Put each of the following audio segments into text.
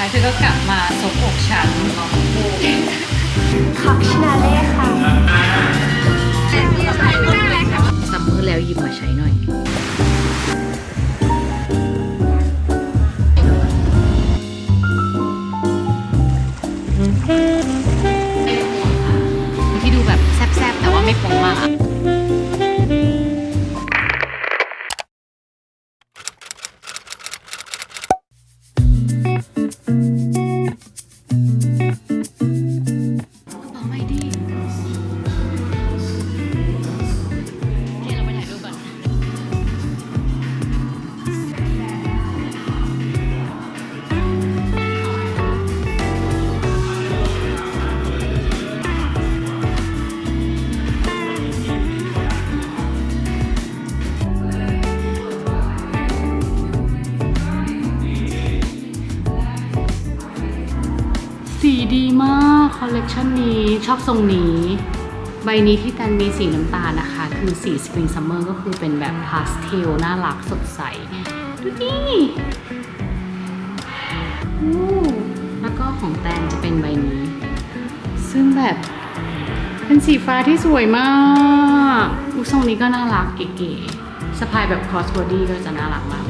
ท้ายเธอก็กลับมาซบอกฉันคักชนาเล่ค่ะซัมเมอร์แล้วหยิบมาใช้หน่อย ที่ดูแบบแซ่บๆ แต่ว่าไม่ปงมากอะ ชอบทรงนี้ ใบนี้ที่แตนมีสีน้ำตาลนะคะ คือสี Spring Summer ก็คือเป็นแบบพาสเทลน่ารักสดใส ดูดิอู้แล้วก็ของแตนจะเป็นใบนี้ ซึ่งแบบเป็นสีฟ้าที่สวยมากอุทรงนี้ก็น่ารักเก๋ๆสะพายแบบ cross body ก็จะน่ารักมาก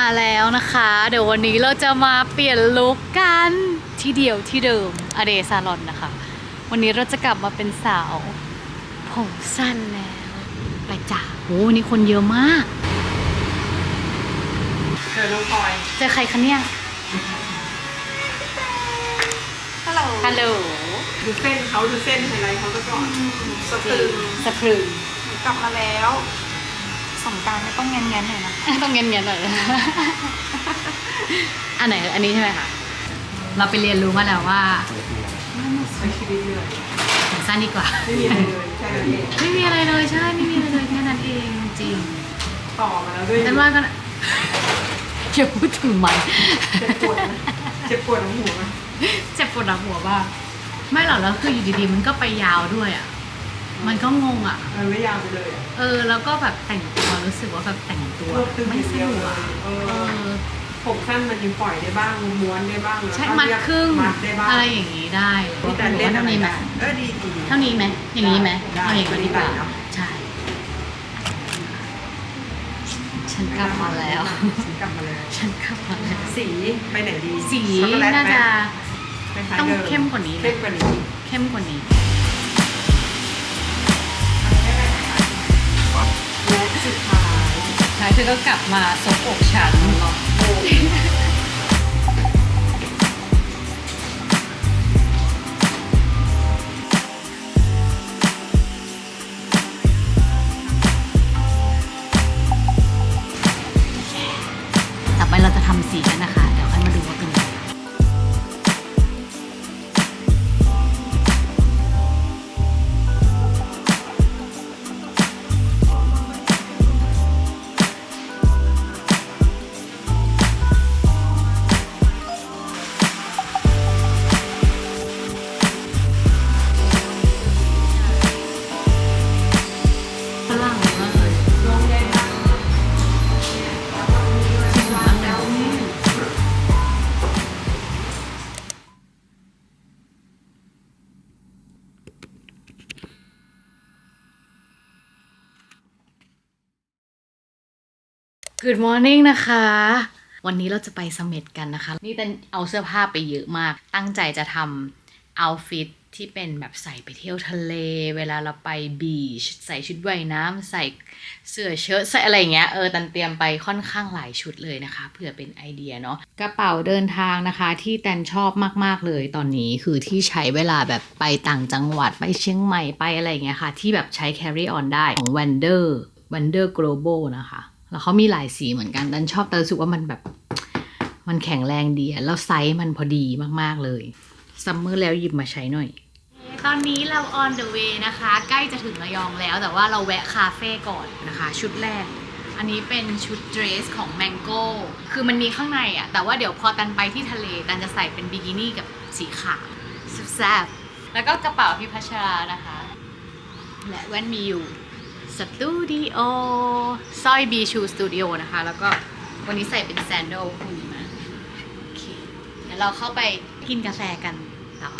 มาแล้วนะคะ เดี๋ยววันนี้เราจะมาเปลี่ยนลุคกันที่เดียวที่เดิมอเดซาลอนนะคะ วันนี้เราจะกลับมาเป็นสาวผมสั้นแล้ว ไปจ้ะโอ้วันนี้คนเยอะมากเจอน้องพลอยเจอใครคะเนี่ยฮัลโหลฮัลโหลดูเส้นเขาดูเส้นไฮไลท์เขาก็ก่อนสะพรึงสะพรึงกลับมาแล้ว สงกรารไม่ต้องแง้นๆหน่อยนะต้องเงียบๆหน่อย อันไหนอันนี้ใช่ไหมคะ เราไปเรียนรู้มาแล้วว่าใช้ชีวิตเลยผมสั้นดีกว่า ไม่มีอะไรเลยแค่นั้นเองไม่มีอะไรเลยใช่ ไม่มีอะไรเลยแค่นั้นเองจริง ต่อมาแล้วด้วยแต่ว่าก็อย่าพูดถึงมันเจ็บปวดนะเจ็บปวดของหัวไหมเจ็บปวดหลังหัวบ้างไม่หรอกแล้วคืออยู่ดีๆมันก็ไปยาวด้วยอะ มันก็งงอะ มันไม่ยาวไปเลยอะเออ แล้วก็แบบแต่งตัวรู้สึกว่าแบบแต่งตัวรวบตึงไม่อย่างสเดียวนุกเลอะยเอเอออ ผมสั้นมันยังปล่อยได้บ้างม้วนได้บ้างแล้วใช่ก็มัดเรียกครึ่งมัดได้บ้างอะไรอย่างนี้ได้มีแต่เล่นเท่าอะไรนี้ไหมได้เออดีดีดี เท่านี้ไหมอย่างนี้ไหมได้เอาอย่างนี้ดีกว่าได้เนอะ ใช่ ฉันกลับมาแล้วฉันกลับมาแล้วฉันกลับมาแล้ว สีไปไหนดีสีช็อกโกแลตน่าไหมจะ คล้ายๆต้องดิเข้มกว่านี้ไหม เข้มกว่านี้ เข้มกว่านี้ สุดท้ายท้ายเธอก็กลับมาซบอกฉันต่อไปเราจะทำสีกันนะคะ Good morning นะคะ วันนี้เราจะไปสม็ดกันนะคะ นี่ตันเอาเสื้อผ้าไปเยอะมาก ตั้งใจจะทำเอาฟิตที่เป็นแบบใส่ไปเที่ยวทะเล เวลาเราไปบีชใส่ชุดว่ายน้ำใส่เสื้อเชิ้ตใส่อะไรเงี้ยเออตันเตรียมไปค่อนข้างหลายชุดเลยนะคะ เผื่อเป็นไอเดียเนาะกระเป๋าเดินทางนะคะ ที่แตนชอบมากๆเลยตอนนี้คือที่ใช้เวลาแบบไปต่างจังหวัดไปเชียงใหม่ไปอะไรเงี้ยค่ะ ที่แบบใช้ carry on ได้ของ Wander Wander Global นะคะ แล้วเขามีหลายสีเหมือนกันตันชอบแต่รู้สึกว่ามันแบบ มันแข็งแรงดีแล้วไซส์มันพอดีมากๆเลยซัมเมอร์แล้วหยิบมาใช้หน่อย ตอนนี้เรา on the way นะคะ ใกล้จะถึงระยองแล้ว แต่ว่าเราแวะคาเฟ่ก่อนนะคะ ชุดแรก อันนี้เป็นชุดเดรสของ Mango คือมันมีข้างในอะแต่ว่าเดี๋ยวพอตันไปที่ทะเล ตันจะใส่เป็นบิกินี่กับสีขาวแซ่บแล้วก็กระเป๋าพี่พัชรานะคะ และแว่นมีอยู่ สตูดิโอสร้อยบีชูสตูดิโอนะคะ แล้วก็วันนี้ใส่เป็นแซนด์ลคุยมาโอเคเดี๋ยวเราเข้าไปกินกาแฟกันต่อ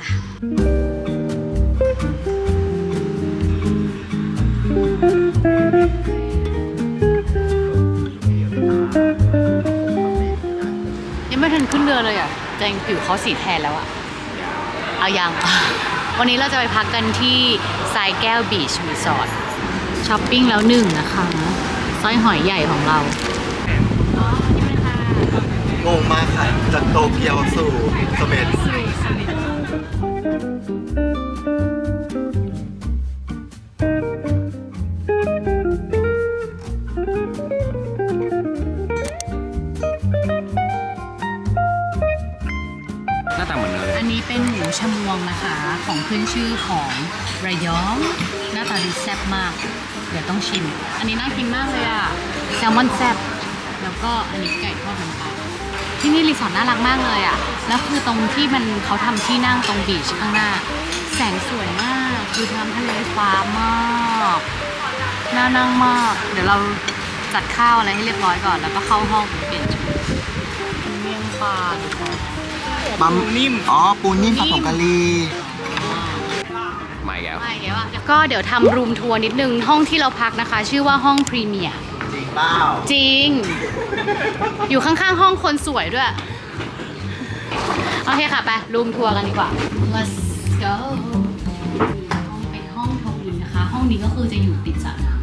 จ้ะยังไม่ทันขึ้นเรือเลยอะแจงผิวเขาสีแทนแล้วอะ เอายัง วันนี้เราจะไปพักกันที่ทรายแก้วบีชรีสอร์ท ช้อปปิ้งแล้วหนึ่งนะคะสร้อยหอยใหญ่ของเราอ๋อนี่เลยค่ะงงมากค่ะจากโตเกียวสู่เสม็ดหน้าตาเหมือนเลย อันนี้เป็นหมูชมวงนะคะ ของขึ้นชื่อของระยอง หน้าตาดูแซ่บมาก เดี๋ยวต้องชิม อันนี้น่ากินมากเลยอะแซลมอนแซ่บแล้วก็อันนี้ไก่ทอดน้ำปลาที่นี่รีสอร์ทน่ารักมากเลยอะแล้วคือตรงที่มันเขาทำที่นั่งตรงบีชข้างหน้า แสงสวยมากคือทำทะเลฟ้ามากน่านั่งมาก เดี๋ยวเราจัดข้าวอะไรให้เรียบร้อยก่อน แล้วก็เข้าห้องเปลี่ยนชุดเมี่ยงปลาดูก่อนปั๊มนิ่ม อ๋อ ปูนิ่มผัดผงกะหรี่ ใหม่แล้วไม่แล้วอะก็เดี๋ยวทำรูมทัวร์นิดนึงห้องที่เราพักนะคะ ชื่อว่าห้องพรีเมียร์จริงเปล่าจริง อยู่ข้างๆห้องคนสวยด้วย โอเคค่ะ ไปรูมทัวร์กันดีกว่า let's go ห้องเป็นห้องทวินนะคะ ห้องนี้ก็คือจะอยู่ติดสระน้ำ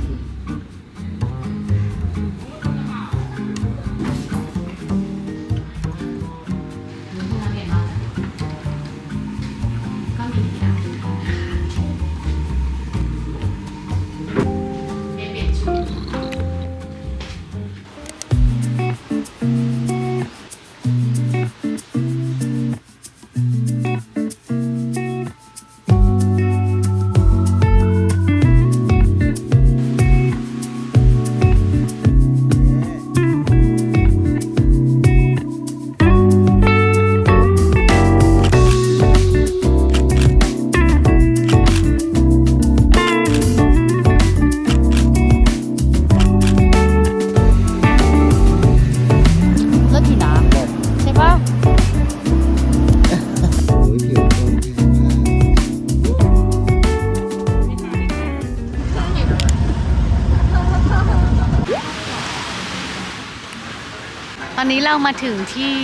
อนนี้เรามาถึงที่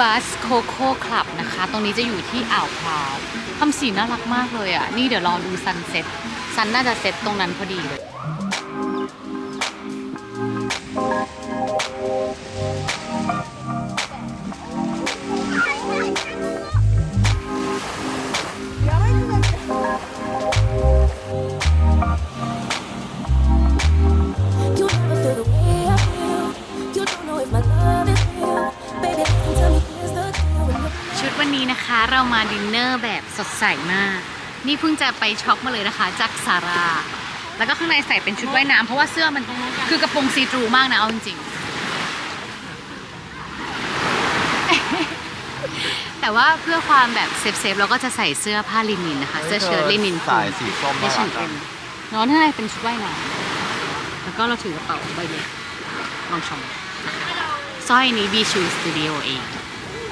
บัสโคโค่คลับนะคะ ตรงนี้จะอยู่ที่อ่าวพราวทำสีน่ารักมากเลยอะ นี่เดี๋ยวรอดูซันเซ็ตซันน่าจะเซ็ตตรงนั้นพอดีเลย ดใสมาก นี่เพิ่งจะไปช็อปมาเลยนะคะจากซาร่าแล้วก็ข้างในใส่เป็นชุดว่ายน้ำเพราะว่าเสื้อมันคือกระโปรงซีทรูมากนะเอาจริงๆ แต่ว่าเพื่อความแบบเซฟๆเราก็จะใส่เสื้อผ้าลินินนะคะ เสื้อเชิ้ตลินินสายสีส้มไม่น่าใช่รักเอ็อะมน้องข้างในเป็นชุดว่ายน้ำแล้วก็เราถือกระเป๋าใบเล็กลองชมสร้อยนี้ B Shoe Studio เอง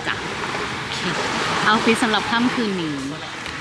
จ้ะโอเคเอาฟิตสำหรับค่ำคืนนี้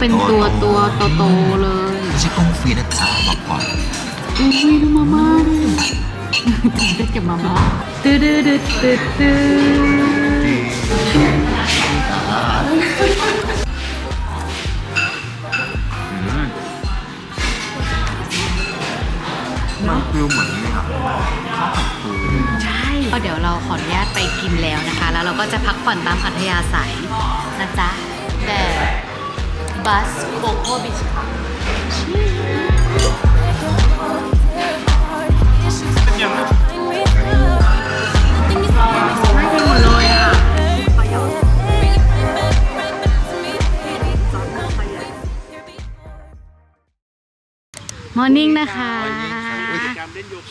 เป็นตัวตัวโตๆเลยไม่ใช่กุ้งฟรีนะจ๊ะบอกก่อนอุ้ยดูมาม่าดิตื่นเต้นกับมาม่าตื้อดื้อดื้อตื้อตื้อมันคือเหมือนนี่ครับใช่ก็เดี๋ยวเราขออนุญาตไปกินแล้วนะคะ แล้วเราก็จะพักผ่อนตามอัธยาศัยนะจ๊ะแต่ บัสโคโค่บิชค่ะไม่กินหมดเลยอะมอร์นิ่งนะคะ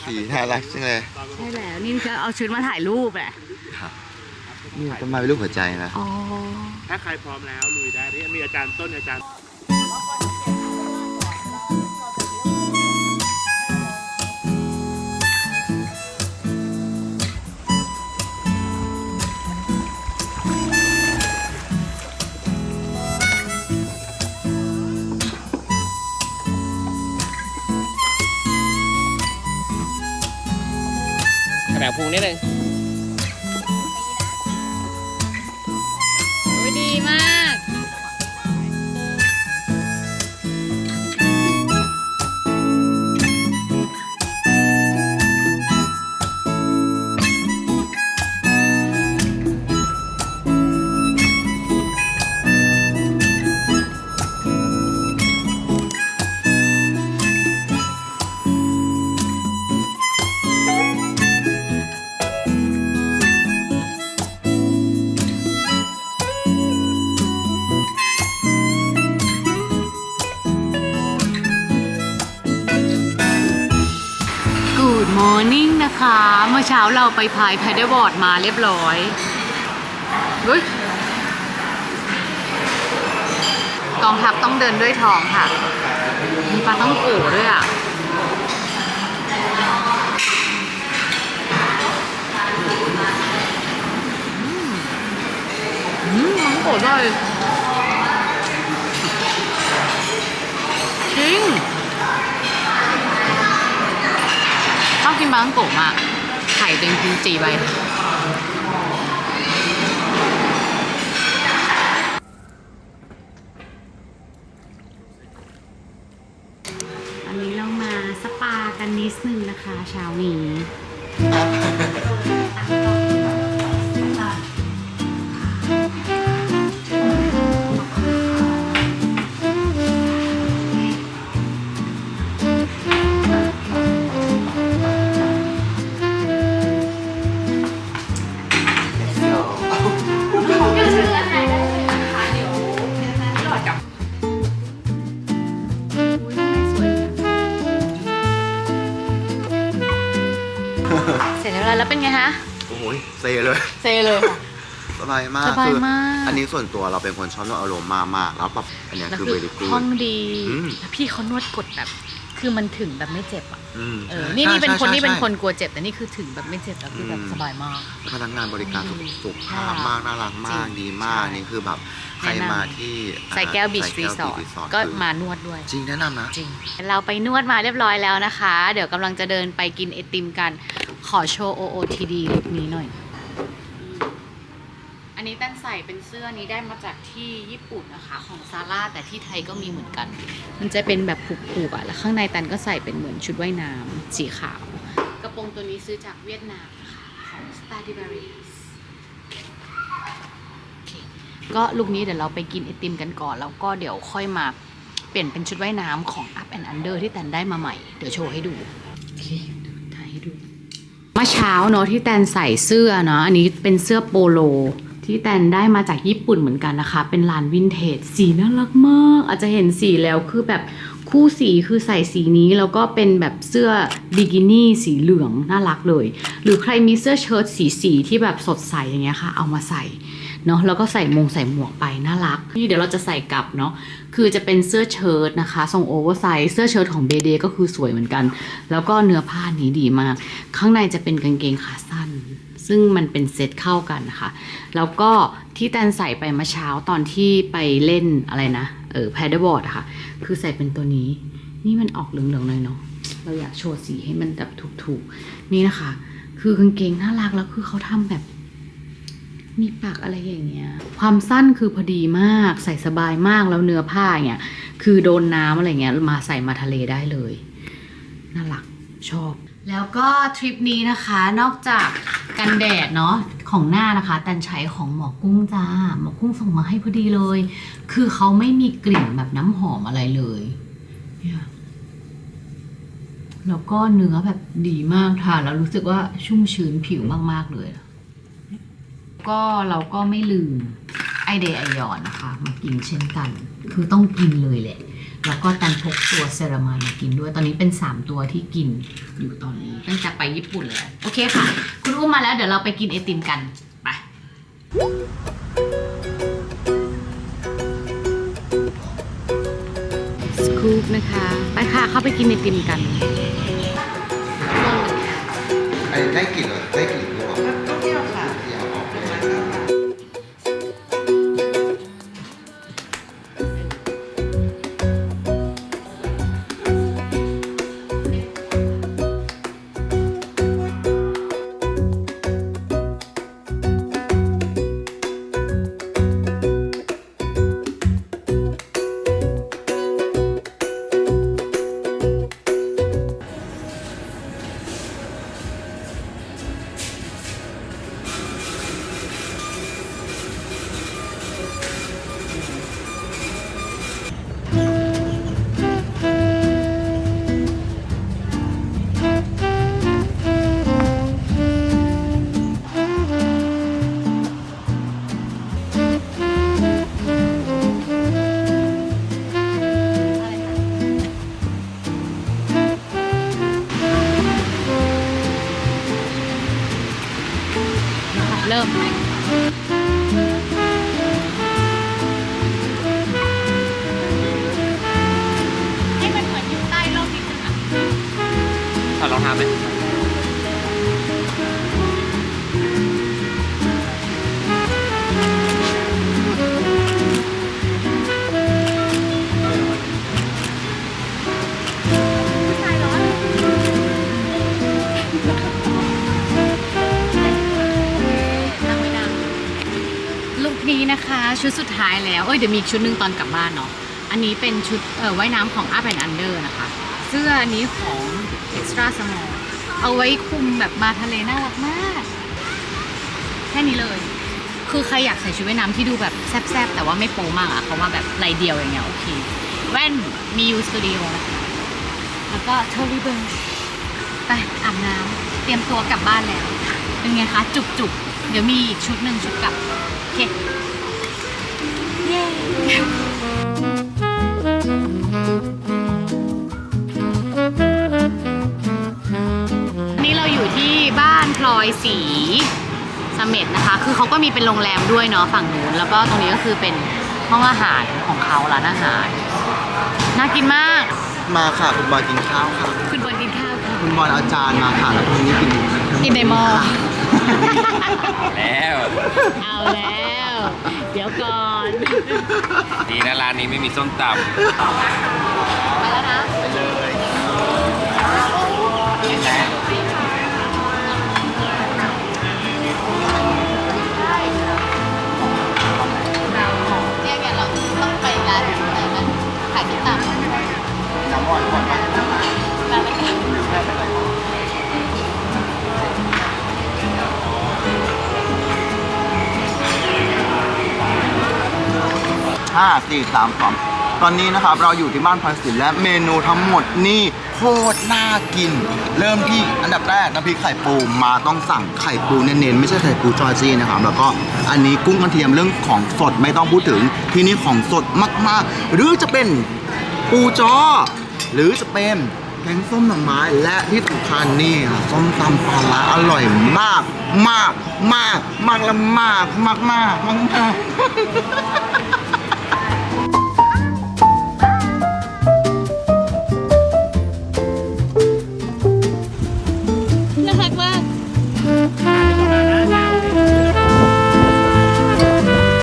สีน่ารักจังเลย ใช่แล้ว นี่คือเอาชุดมาถ่ายรูปแหละ นี่ต้นไม้เป็นรูปหัวใจนะอ๋อ ถ้าใครพร้อมแล้วลุยได้ที่มีอาจารย์ต้นอาจารย์กระดาษพุงนิดนึง มื่อเช้าเราไปพายแพดเดิลบอร์ดมาเรียบร้อยเฮ้ยกองทัพต้องเดินด้วยท้องค่ะ มีปลาต้องโกด้วยอะ อืมมต้องโกะด้วยจริงชอบกินบาตั้งโกมาก ไข่เป็นกิมจิไปอันนี้เรามาสปากันนิดนึงนะคะเช้านี้ มากสบายคือมากอันนี้ส่วนตัวเราเป็นคนชอบนวดอารมณ์มากมากๆแล้วแบบอันเนี้ยแล้วคือคืเบอริกูห้องดีอืมแล้วพี่เขานวดกดแบบ คือมันถึงแบบไม่เจ็บอะอืมเออนี่นี่เป็นคนใช่ที่เป็นใช่คนกลัวเจ็บ แต่นี่คือถึงแบบไม่เจ็บแล้วคือแบบอืมสบายมาก พนักงานบริการสุขสุขภาพน่ารักมากน่ารักมากจริงดีมากใช่นี่คือแบบใครแนะนำมาที่ใส่แก้วบีชใส่รีแก้วสอร์ Beach ท Resort ก็คือมานวดด้วย จริงแนะนำนะจริงเราไปนวดมาเรียบร้อยแล้วนะคะ เดี๋ยวกำลังจะเดินไปกินไอติมกันขอโชว์ OOTD ลุคนี้หน่อย อันนี้แต้นใส่เป็นเสื้อนี้ได้มาจากที่ญี่ปุ่นนะคะของซาร่าแต่ที่ไทยก็มีเหมือนกัน มันจะเป็นแบบผูกๆอะแล้วข้างในแตนก็ใส่เป็นเหมือนชุดว่ายน้ำสีขาว กระโปรงตัวนี้ซื้อจากเวียดนามนะคะของ Stradivarius ก็ลุคนี้เดี๋ยวเราไปกินไอติมกันก่อน แล้วก็เดี๋ยวค่อยมาเปลี่ยนเป็นชุดว่ายน้ำของ Up and Under ที่แตนได้มาใหม่ เดี๋ยวโชว์ให้ดูโอเคเดี๋ยวถ่ายให้ดูเมื่อเช้าเนอะที่แตนใส่เสื้อเนาะอันนี้เป็นเสื้อโปโล ที่แตนได้มาจากญี่ปุ่นเหมือนกันนะคะ เป็นลานวินเทจสีน่ารักมาก อาจจะเห็นสีแล้วคือแบบคู่สีคือใส่สีนี้แล้วก็เป็นแบบเสื้อบิกินี่สีเหลืองน่ารักเลย หรือใครมีเสื้อเชิ้ตสีสีที่แบบสดใสอย่างเงี้ยค่ะ เอามาใส่เนาะแล้วก็ใส่มงใส่หมวกไปน่ารักนี่เดี๋ยวเราจะใส่กลับเนาะคือจะเป็นเสื้อเชิ้ตนะคะทรงโอเวอร์ไซส์เสื้อเชิ้ตของเบเดก็คือสวยเหมือนกัน แล้วก็เนื้อผ้านี้ดีมาก ข้างในจะเป็นกางเกงขาสั้น ซึ่งมันเป็นเซตเข้ากันนะคะ แล้วก็ที่แตนใส่ไปเมื่อเช้าตอนที่ไปเล่นอะไรนะ เออแพดเดิลบอร์ดค่ะ คือใส่เป็นตัวนี้ นี่มันออกเหลืองๆหน่อยเนาะเราอยากโชว์สีให้มันแบบถูกๆ นี่นะคะ คือกางเกงน่ารักแล้วคือเขาทำแบบ มีปักอะไรอย่างเงี้ย ความสั้นคือพอดีมาก ใส่สบายมากแล้วเนื้อผ้าเงี้ยคือโดนน้ำอะไรเงี้ยมาใส่มาทะเลได้เลย น่ารักชอบ แล้วก็ทริปนี้นะคะนอกจากกันแดดเนาะของหน้านะคะแตันใช้ของหมอกุ้งจ้า หมอกุ้งส่งมาให้พอดีเลย คือเขาไม่มีกลิ่นแบบน้ำหอมอะไรเลยเนี่ยแล้วก็เนื้อแบบดีมากทานแล้วรู้สึกว่าชุ่มชื้นผิวมากๆเลย ก็เราก็ไม่ลืมไอเดย์ไอยอนนะคะ มากินเช่นกัน คือต้องกินเลยแหละ แล้วก็ตันพกตัวเซรามานมากินด้วยตอนนี้เป็น 3 ตัวที่กินอยู่ตอนนี้ตั้งแต่ไปญี่ปุ่นเลยโอเคค่ะ คุณอุ้มมาแล้วเดี๋ยวเราไปกินไอติมกัน ไปสกู๊ปนะคะ ไปค่ะเข้าไปกินไอติมกัน ไอ้ได้กลิ่นเหรอได้กลิ่นหรือเปล่า อ้ยเดี๋ยวมีอีกชุดหนึ่งตอนกลับบ้านเนาะอันนี้เป็นชุดเอ่อว่ายน้ำของ Up and Under นะคะ เสื้ออันนี้ของ Extra Small เอาไว้คลุมแบบมาทะเลน่ารักมาก แค่นี้เลย คือใครอยากใส่ชุดว่ายน้ำที่ดูแบบแซ่บๆ แต่ว่าไม่โป๊มากอะเขาว่าแบบลายเดียวอย่างเงี้ยโอเค แว่นมียูสตูดิโอนะคะแล้วก็โทอร์รี่เบิร์ไปอาบน้ำเตรียมตัวกลับบ้านแล้ว เป็นไงคะ จุกจุกๆเดี๋ยวมีอีกชุดหนึ่งชุดกลับโอเค เย้วันนี้เราอยู่ที่บ้านพลอยสีเสม็ดนะคะ คือเขาก็มีเป็นโรงแรมด้วยเนาะฝั่งนู้น แล้วก็ตรงนี้ก็คือเป็นห้องอาหารของเขาร้านอาหาร น่ากินมาก มาค่ะ คุณบอยกินข้าวค่ะ คุณบอลกินข้าวค่ะคุณบอยเอาจานมาค่ะแล้วคุณนี่กินกินในหม้อ แล้ว เอาแล้วเดี๋ยวก่อน ดีนะร้านนี้ไม่มีส้มตไปแล้วนะำเลยเราเนี่ยไงเราต้องไปร้านไหนนั้นขายที่ตาม น้ำอ่อนก่อน 5 4 3 2 ตอนนี้นะครับเราอยู่ที่บ้านพันศิลและเมนูทั้งหมดนี่โคตรน่ากิน เริ่มที่อันดับแรกน้ำพริกไข่ปูมาต้องสั่งไข่ปูเน้นๆไม่ใช่ไข่ปูจอร์จี้นะครับแล้วก็อันนี้กุ้งกระเทียมเรื่องของสดไม่ต้องพูดถึงที่นี่ของสดมากๆ หรือจะเป็นปูจอ หรือจะเป็นแกงส้มหน่อไม้และที่สำคัญนี่ส้มตำปลาละอร่อยมาก มาก มาก มากละมาก มากมากมาก